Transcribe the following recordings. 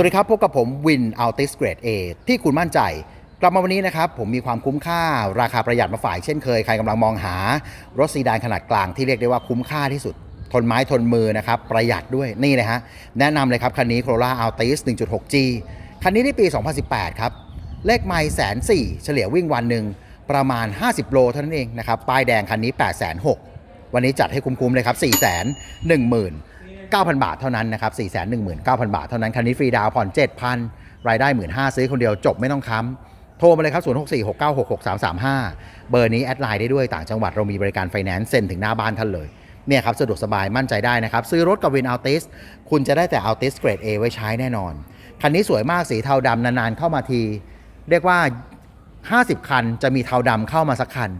วัสดีครับ พบกับผมวินอัลติสเกรด A ที่คุณมั่นใจ กลับมาวันนี้นะครับ ผมมีความคุ้มค่าราคาประหยัดมาฝ่ายเช่นเคย ใครกำลังมองหารถซีดานขนาดกลางที่เรียกได้ว่าคุ้มค่าที่สุด ทนไม้ทนมือนะครับ ประหยัดด้วยนี่เลยฮะ แนะนำเลยครับ คันนี้ Corolla Altis 1.6G คันนี้ในปี 2018 ครับ เลขไมล์แสนสี่เฉลี่ยวิ่งวันหนึ่งประมาณ 50 โลเท่านั้นเองนะครับป้ายแดงคันนี้8 6 0 0 0วันนี้จัดให้คุ้มๆเลยครับ4 1 0 0 0 0 9,000 บาทเท่านั้นนะครับ419,000 บาทเท่านั้น คันนี้ฟรีดาวผ่อน 7,000 รายได้ 15,000ซื้อคนเดียวจบไม่ต้องค้ำโทรมาเลยครับ 0646966335 เบอร์นี้แอดไลน์ได้ด้วยต่างจังหวัดเรามีบริการไฟแนนซ์เซ็นถึงหน้าบ้านท่านเลยเนี่ยครับสะดวกสบายมั่นใจได้นะครับ ซื้อรถกับวินอัลติสคุณจะได้แต่อัลติสเกรด A ไว้ใช้แน่นอน คันนี้สวยมากสีเทาดำนานๆเข้ามาที เรียกว่า 50 คันจะมีเทาดำเข้ามาสักคัน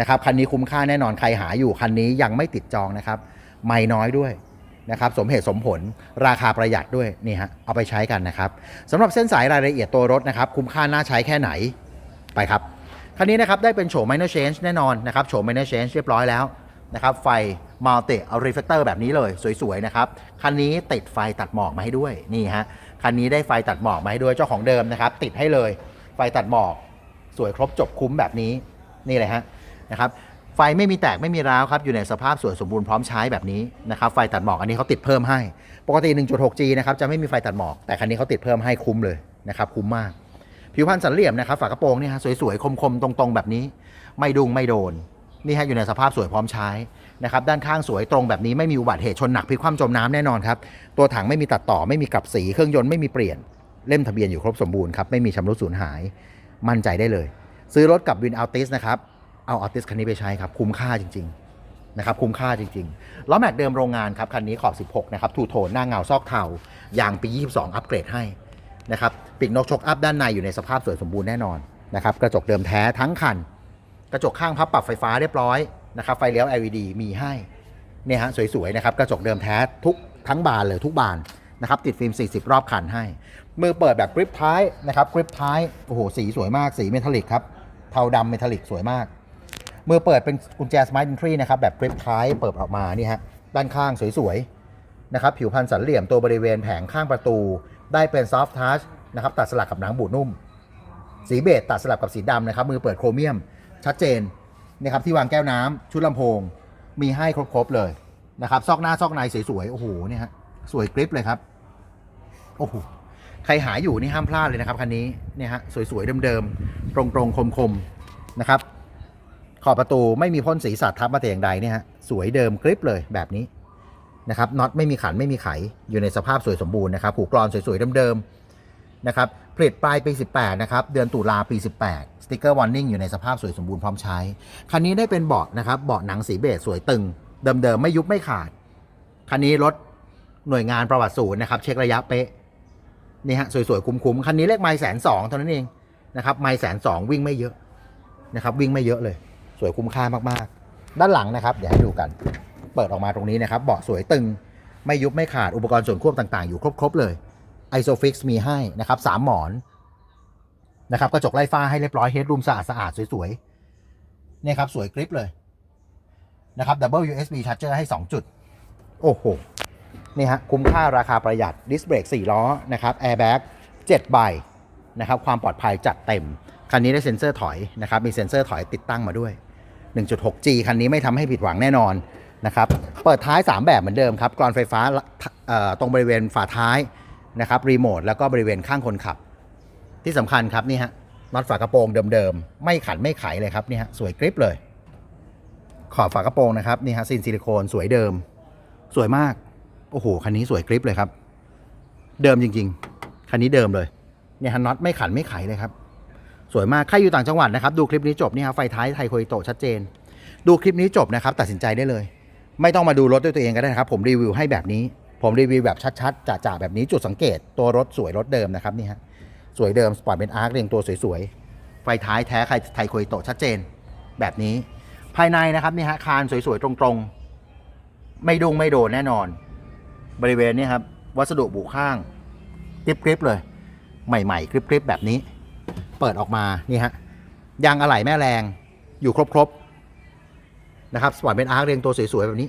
นะครับคันนี้คุ้มค่าแน่นอนใครหาอยู่คันนี้ยังไม่ติดจองนะครับ ไม่น้อยด้วย นะครับสมเหตุสมผลราคาประหยัดด้วยนี่ฮะเอาไปใช้กันนะครับสำหรับเส้นสายรายละเอียดตัวรถนะครับคุ้มค่าน่าใช้แค่ไหนไปครับคันนี้นะครับได้เป็นโฉม minor change แน่นอนนะครับโฉม minor change เรียบร้อยแล้วนะครับไฟ multi เอา reflector แบบนี้เลยสวยๆนะครับคันนี้ติดไฟตัดหมอกมาให้ด้วยนี่ฮะคันนี้ได้ไฟตัดหมอกมาให้ด้วยเจ้าของเดิมนะครับติดให้เลยไฟตัดหมอกสวยครบจบคุ้มแบบนี้นี่เลยฮะนะครับ ฟไม่มีแตกไม่มีร้าวครับ อยู่ในสภาพสวยสมบูรณ์พร้อมใช้แบบนี้นะครับไฟตัดหมอกอันนี้เขาติดเพิ่มให้ ปกติ 1.6G นะครับจะไม่มีไฟตัดหมอกแต่คันนี้เขาติดเพิ่มให้คุ้มเลยนะครับคุ้มมาก ผิวพรรณสันเหลี่ยมนะครับฝากระโปรงเนี่ยฮะสวยๆคมๆตรงๆ แบบนี้ ไม่ดุงไม่โดนนี่ฮะอยู่ในสภาพสวยพร้อมใช้นะครับด้านข้างสวยตรงแบบนี้ไม่มีอุบัติเหตุชนหนักพลิกคว่ำจมน้ำแน่นอนครับตัวถังไม่มีตัดต่อไม่มีกลับสีเครื่องยนต์ไม่มีเปลี่ยนเล่มทะเบียนอยู่ครบสมบูรณ์ครับไม่มีชำรุดสูญหาย มั่นใจได้เลย ซื้อรถกับวินอัลติสนะครับ เอาอัลติสคันนี้ไปใช้ครับ คุ้มค่าจริง ๆ นะครับ คุ้มค่าจริงๆล้อแม็กเดิมโรงงานครับ คันนี้ขอบ 16 นะครับทูโทนหน้าเงาซอกเทายางปี 22 อัปเกรดให้นะครับปีกนกชกอัพด้านในอยู่ในสภาพสวยสมบูรณ์แน่นอนนะครับกระจกเดิมแท้ทั้งคัน กระจกข้างพับปรับไฟฟ้าเรียบร้อยนะครับไฟเลี้ยว LED มีให้เนี่ยฮะสวยๆนะครับกระจกเดิมแท้ทุกทั้งบานเลยทุกบานนะครับติดฟิล์ม 40 รอบคันให้ มือเปิดแบบกริปท้ายนะครับกริปท้ายโอ้โหสีสวยมากสีเมทัลลิกครับเทาดำเมทัลลิกสวยมาก มือเปิดเป็นกุญแจสมาร์ทอินทรีนะครับแบบกริปท้ายเปิดออกมานี่ฮะด้านข้างสวยๆนะครับผิวพันธ์สันเหลี่ยมตัวบริเวณแผงข้างประตู ได้เป็นซอฟท์ทัชนะครับตัดสลักกับหนังบูดนุ่ม สีเบจตัดสลับกับสีดำนะครับมือเปิดโครเมียมชัดเจนนะครับที่วางแก้วน้ำชุดลำโพง มีให้ครบๆเลยนะครับซอกหน้าซอกในสวยๆโอ้โหเนี่ยฮะสวยกริปเลยครับโอ้โหใครหาอยู่นี่ห้ามพลาดเลยนะครับคันนี้เนี่ยฮะสวยๆเดิมๆตรงๆคมๆนะครับ ขอบประตูไม่มีพ่นสีสัตว์ทับมาแต่อย่างใดเนี่ยฮะสวยเดิมกริปเลยแบบนี้นะครับน็อตไม่มีขันไม่มีไขอยู่ในสภาพสวยสมบูรณ์นะครับผูกกรอนสวยๆเดิมๆนะครับผลิตปลายปี 18 นะครับ เดือนตุลาปี 18 สติกเกอร์วอร์นิ่งอยู่ในสภาพสวยสมบูรณ์พร้อมใช้ คันนี้ได้เป็นเบาะนะครับเบาะหนังสีเบจสวยตึง เดิมๆ ไม่ยุบไม่ขาด คันนี้รถหน่วยงานประวัติศูนย์นะครับ เช็คระยะเป๊ะนี่ฮะสวยๆคุ้มๆคันนี้เลขไมล์แสนสองเท่านั้นเองนะครับไมล์แสนสองวิ่งไม่เยอะนะครับวิ่งไม่เยอะเลย สวยคุ้มค่ามากๆ ด้านหลังนะครับเดี๋ยวให้ดูกัน เปิดออกมาตรงนี้นะครับเบาะสวยตึงไม่ยุบไม่ขาดอุปกรณ์ส่วนควบต่างๆ อยู่ครบ ๆ เลย Isofix มีให้นะครับสามหมอนนะครับกระจกไล่ฟ้าให้เรียบร้อยเฮดรูมสะอาดสะอาดๆสวยๆนี่ครับสวยกริปเลยนะครับ Double USB Charger ให้ 2 จุด โอ้โห นี่ฮะ คุ้มค่าราคาประหยัด ดิสเบรก 4 ล้อ นะครับแอร์แบ็ก7ใบ นะครับ ความปลอดภัยจัดเต็ม คันนี้ได้เซ็นเซอร์ถอย นะครับ มีเซ็นเซอร์ถอยติดตั้งมาด้วย 1.6G คันนี้ไม่ทำให้ผิดหวังแน่นอนนะครับ เปิดท้าย 3 แบบเหมือนเดิมครับกรอนไฟฟ้าตรงบริเวณฝาท้ายนะครับรีโมทแล้วก็บริเวณข้างคนขับ ที่สำคัญครับนี่ฮะน็อตฝากระโปรงเดิมๆ ไม่ขันไม่ไขเลยครับนี่ฮะสวยกริปเลย ขอบฝากระโปรงนะครับนี่ฮะซินซิลิโคนสวยเดิม สวยมาก โอ้โหคันนี้สวยกริปเลยครับ เดิมจริง ๆ คันนี้เดิมเลยเนี่ยฮะน็อตไม่ขันไม่ไขเลยครับ สวยมาก ใครอยู่ต่างจังหวัดนะครับ ดูคลิปนี้จบนี่ครับไฟท้ายไทยโคยโตชัดเจน ดูคลิปนี้จบนะครับ ตัดสินใจได้เลย ไม่ต้องมาดูรถด้วยตัวเองก็ได้นะครับ ผมรีวิวให้แบบนี้ ผมรีวิวแบบชัดๆจ่าๆแบบนี้จุดสังเกต ตัวรถสวยรถเดิมนะครับนี่ฮะสวยเดิมสปอร์ตเป็นอาร์คเรียงตัวสวยๆไฟท้ายแท้ไทยไทยโคยโตชัดเจน แบบนี้ ภายในนะครับนี่ฮะคานสวยๆตรงๆ ไม่ดุงไม่โดนแน่นอน บริเวณนี้ครับวัสดุบุข้างกริบๆเลย ใหม่ๆกริบๆแบบนี้ เปิดออกมานี่ฮะยางอะไหล่แม่แรงอยู่ครบๆนะครับสปอร์ตเป็นอาร์คเรียงตัวสวยๆ แบบนี้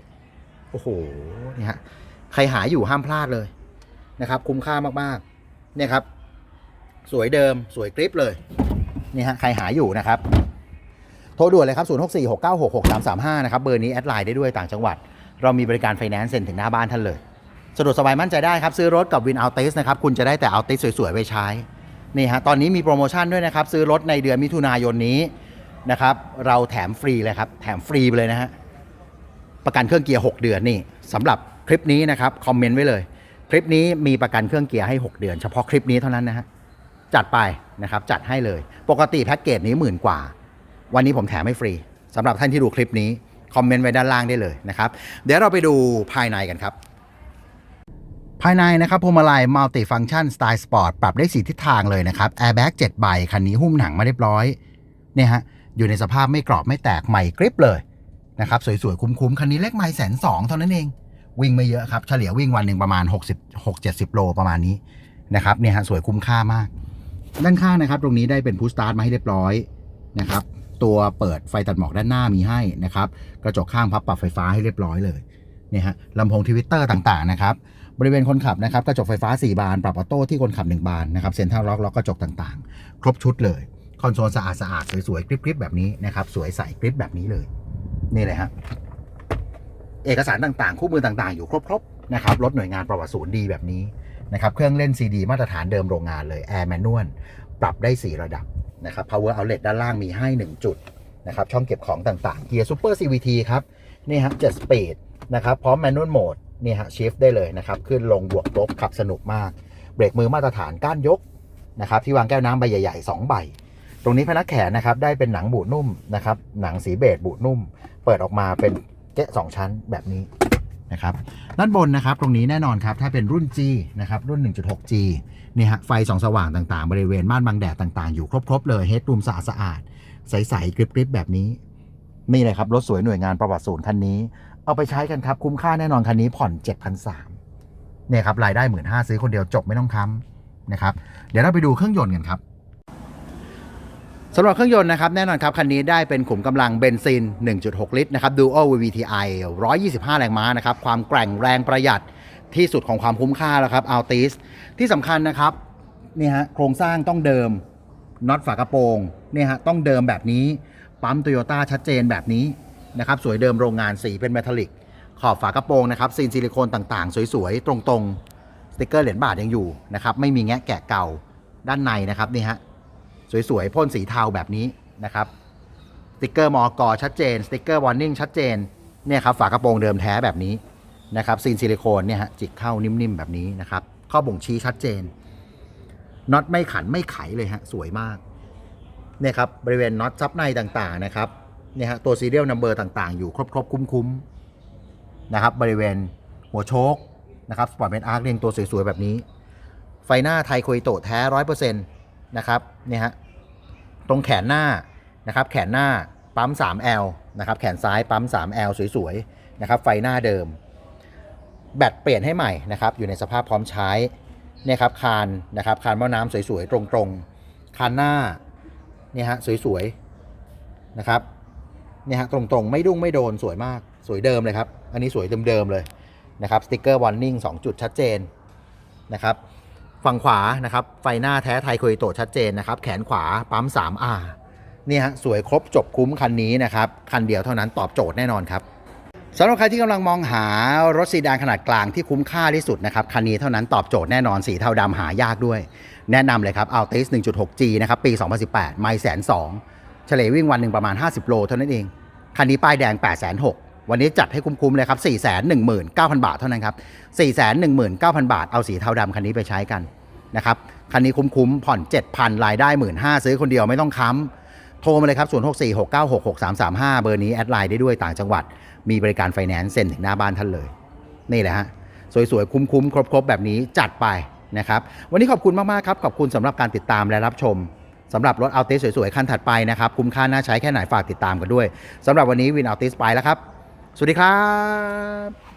โอ้โหนี่ฮะใครหาอยู่ห้ามพลาดเลยนะครับ คุ้มค่ามากๆเนี่ยครับ สวยเดิมสวยกริปเลยนี่ฮะใครหาอยู่นะครับ โทรด่วนเลยครับ 0 6 4 6 9 6 6 3 3 5 นะครับ เบอร์นี้แอดไลน์ได้ด้วยต่างจังหวัด เรามีบริการไฟแนนซ์เซ็นถึงหน้าบ้านท่านเลยสะดวกสบายมั่นใจได้ครับ ซื้อรถกับวินอัลติสนะครับ คุณจะได้แต่อัลติสสวยๆไปใช้ นี่ฮะตอนนี้มีโปรโมชั่นด้วยนะครับ ซื้อรถในเดือนมิถุนายนนี้นะครับ เราแถมฟรีเลยครับ แถมฟรีไปเลยนะฮะประกันเครื่องเกียร์ 6 เดือนนี่สำหรับคลิปนี้นะครับคอมเมนต์ไว้เลย คลิปนี้มีประกันเครื่องเกียร์ให้ 6 เดือน เฉพาะคลิปนี้เท่านั้นนะฮะจัดไปนะครับจัดให้เลย ปกติแพ็กเกจนี้หมื่นกว่า วันนี้ผมแถมให้ฟรีสำหรับท่านที่ดูคลิปนี้คอมเมนต์ไว้ด้านล่างได้เลยนะครับ เดี๋ยวเราไปดูภายในกันครับ ภายในนะครับพวงมาลัยมัลติฟังชันสไตล์สปอร์ตปรับได้สีทิศทางเลยนะครับแอร์แบ็ก7ใบ คันนี้หุ้มหนังมาเรียบร้อยเนี่ยฮะอยู่ในสภาพไม่กรอบไม่แตกใหม่กริปเลยนะครับสวยๆ คุ้มๆ คันนี้เลขไม่แสนสองเท่านั้นเอง วิ่งไม่เยอะครับ เฉลี่ยวิ่งวันหนึ่งประมาณ 60 6 70 โลประมาณนี้นะครับเนี่ยฮะสวยคุ้มค่ามาก ด้านข้างนะครับ ตรงนี้ได้เป็นพุชสตาร์ทมาให้เรียบร้อยนะครับตัวเปิดไฟตัดหมอกด้านหน้ามีให้นะครับกระจกข้างพับปรับไฟฟ้าให้เรียบร้อยเลยเนี่ยฮะลำโพงทวิตเตอร์ต่างๆนะครับ บริเวณคนขับนะครับกระจกไฟฟ้า 4 บาน ปรับออโต้ที่คนขับ 1 บานนะครับเซ็นทรัลล็อกล็อกกระจกต่างๆ ครบชุดเลย คอนโซลสะอาดสะอาดๆสวยๆกริบๆแบบนี้นะครับสวยใสกริบแบบนี้เลย นี่เลยฮะเอกสารต่างๆ คู่มือต่างๆ อยู่ครบๆนะครับรถหน่วยงานประวัติศูนย์ดีแบบนี้นะครับเครื่องเล่น CD มาตรฐานเดิมโรงงานเลย Air Manual ปรับได้ 4 ระดับนะครับ Power Outlet ด้านล่างมีให้ 1 จุดนะครับช่องเก็บของต่างๆเกียร์ Super CVT ครับ นี่ฮะ7 Speed นะครับ พร้อม Manual Mode นี่ นี่ฮะ Shift ได้เลยนะครับ ขึ้นลงบวกลบขับสนุกมาก เบรกมือมาตรฐานก้านยกนะครับ ที่วางแก้วน้ำใบใหญ่ๆ2ใบ ตรงนี้พนักแขนนะครับ ได้เป็นหนังบูดนุ่มนะครับ หนังสีเบจบูดนุ่ม เปิดออกมาเป็นเก๊ะสองชั้นแบบนี้นะครับด้านบนนะครับตรงนี้แน่นอนครับถ้าเป็นรุ่น G นะครับรุ่น 1.6G นี่ฮะไฟสองสว่างต่างๆ บริเวณม่านบังแดดต่างๆ อยู่ครบ ๆ เลยเฮดรูมสะอาดสะอาดๆใสๆกริบๆแบบนี้นี่เลยครับรถสวยหน่วยงานประวัติศูนย์คันนี้ เอาไปใช้กันครับ คุ้มค่าแน่นอนคันนี้ผ่อน 7,300เนี่ยครับรายได้1 5ื่นห้าซื้อคนเดียวจบไม่ต้องค้ำนะครับ เดี๋ยวเราไปดูเครื่องยนต์กันครับสำหรับเครื่องยนต์นะครับแน่นอนครับ คันนี้ได้เป็นขุมกำลังเบนซิน 1.6 ลิตรนะครับ Dual VVTi 125 แรงม้านะครับ ความแกร่งแรงประหยัดที่สุดของความคุ้มค่าแล้วครับ Altis ที่สำคัญนะครับนี่ฮะโครงสร้างต้องเดิมน็อตฝากระโปรงเนี่ยฮะต้องเดิมแบบนี้ ปั๊มโตโยต้าชัดเจนแบบนี้ นะครับสวยเดิมโรงงานสีเป็นเมทัลลิก ขอบฝากระโปรงนะครับซีนซิลิโคนต่างๆ สวยๆ ตรงๆ สติกเกอร์เหรียญบาทยังอยู่นะครับไม่มีแงะแกะเก่าด้านในนะครับนี่ฮะสวยๆพ่นสีเทาแบบนี้นะครับสติกเกอร์มอกชัดเจนสติกเกอร์วอร์นิ่งชัดเจนเนี่ยครับฝากระโปรงเดิมแท้แบบนี้นะครับซีนซิลิโคนเนี่ยฮะจิกเข้านิ่มๆ แบบนี้นะครับข้อบ่งชี้ชัดเจนน็อตไม่ขันไม่ไขเลยฮะสวยมากเนี่ยครับบริเวณน็อตซับในต่างๆนะครับ เนี่ยฮะตัวซีเรียลนัมเบอร์ต่างๆ อยู่ครบๆคุ้มๆนะครับบริเวณหัวโชคนะครับสปอร์ตเมนอาร์คเรียงตัวสวยๆ แบบนี้ ไฟหน้าไทโคอิโตแท้ร้อยเปอร์เซ็นต์นะครับเนี่ยฮะตรงแขนหน้านะครับแขนหน้าปั๊ม 3L นะครับแขนซ้ายปั๊ม 3L สวยๆนะครับไฟหน้าเดิม แบตเปลี่ยนให้ใหม่นะครับอยู่ในสภาพพร้อมใช้เนี่ยครับคานนะครับคานหม้อน้ำสวยๆ ตรงๆ คานหน้าเนี่ยฮะสวยๆนะครับ เนี่ยฮะตรงๆ ไม่ดุ้งไม่โดนสวยมากสวยเดิมเลยครับ อันนี้สวยเดิมๆเลยนะครับสติกเกอร์วอร์นิ่ง2จุดชัดเจนนะครับฝั่งขวานะครับไฟหน้าแท้ไทยโคอิโตชัดเจนนะครับแขนขวาปั๊ม 3R เนี่ยฮะสวยครบจบคุ้มคันนี้นะครับคันเดียวเท่านั้นตอบโจทย์แน่นอนครับสำหรับใครที่กำลังมองหารถซีดานขนาดกลางที่คุ้มค่าที่สุดนะครับคันนี้เท่านั้นตอบโจทย์แน่นอนสีเทาดำหายากด้วย แนะนำเลยครับ Altis 1.6G นะครับปี 2018 ไม่แสนสอง เฉลี่ยวิ่งวันหนึ่งประมาณ 50 โลเท่านั้นเอง คันนี้ป้ายแดง 8 6 0 0 0 วันนี้จัดให้คุ้มๆเลยครับ 419,000 บาทเท่านั้นครับ 419,000 บาท เอาสีเทาดำคันนี้ไปใช้กันนะครับ คันนี้คุ้มๆ ผ่อน 7,000 รายได้ 15,000ซื้อคนเดียวไม่ต้องค้ำ โทรมาเลยครับ 0646966335 เบอร์นี้แอดไลน์ได้ด้วยต่างจังหวัด มีบริการไฟแนนซ์เซ็นถึงหน้าบ้านท่านเลย นี่แหละฮะ สวยๆ คุ้มๆ ครบๆ แบบนี้จัดไปนะครับ วันนี้ขอบคุณมากๆ ครับ ขอบคุณสำหรับการติดตามและรับชม สำหรับรถอัลติสสวยๆ คันถัดไปนะครับ คุ้มค่าน่าใช้แค่ไหนฝากติดตามกันด้วยสำหรับวันนี้วินอัลติสไปแล้วครับ สวัสดีครับ